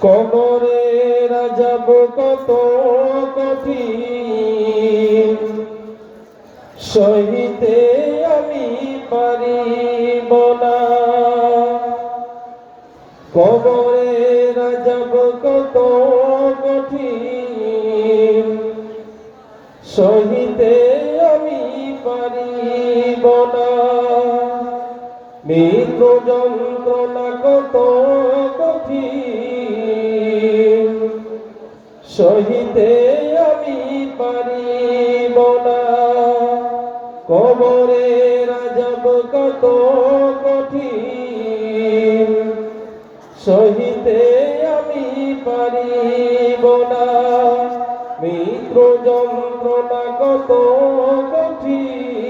কবরে রাজাব কত কঠিন। সহিতে আমি পারিব না। কবরে রাজাব কত কঠিন। সহিতে আমি পারিব না। মৃত্যু যন্ত্রণা কত কঠিন। সহিতে আমি পারিব না। কবরে রাজব কত কঠিন। সহিতে আমি পারিব না। মিত্র যন্ত্রণা কত কঠিন।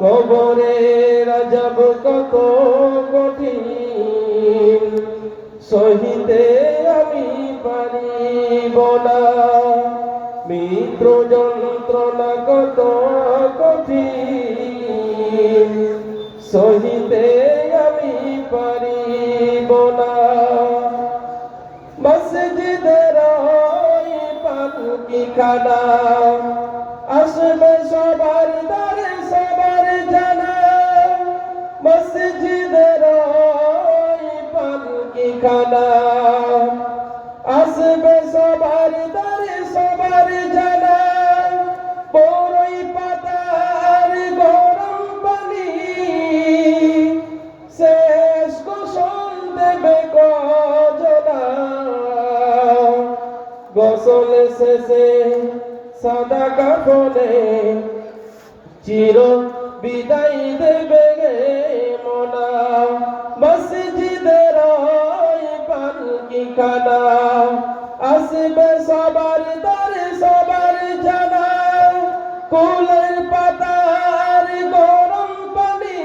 কবরে রাজব কত কঠিন। সহিতে আমি পারিব না। মিত্র যন্ত্রণা কত কঠিন। সহিতে আমি পারিব না। মসজিদের পালকি খানা আসবে সবার দ্বারে মসজিদের পালকি খানা আসবে সবার দ্বারে সবার জানা। বড়ই পাতার গরম পানি। শেষ গোসল দেবে গজনা। গোসল শেষে সাদা কাপড়ে চির বিদায় দেবে খানা আসবে সবার দ্বারে সবার জানা। কুলের পাতার গরম পানি।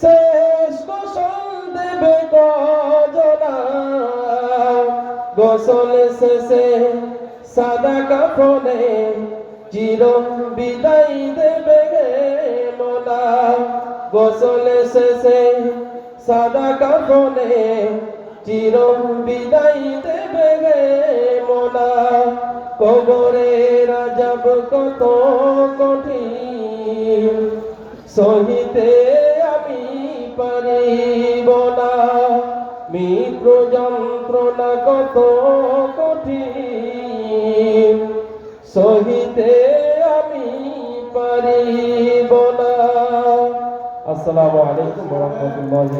শেষ গোসল দেবে গজনা। গোসল শেষে সাদা কাপড়ে চির বিদায় দেবে মোলা গোসল শেষে সাদা কাপড়ে চির বিদায় দেবে গে মোলা কবরে রাজব কত কঠিন, সহিতে আমি পারিব না। মিত্র যন্ত্রণা কত কঠিন, সহিতে আমি পারিব না। আসসালামু আলাইকুম ওয়া রাহমাতুল্লাহি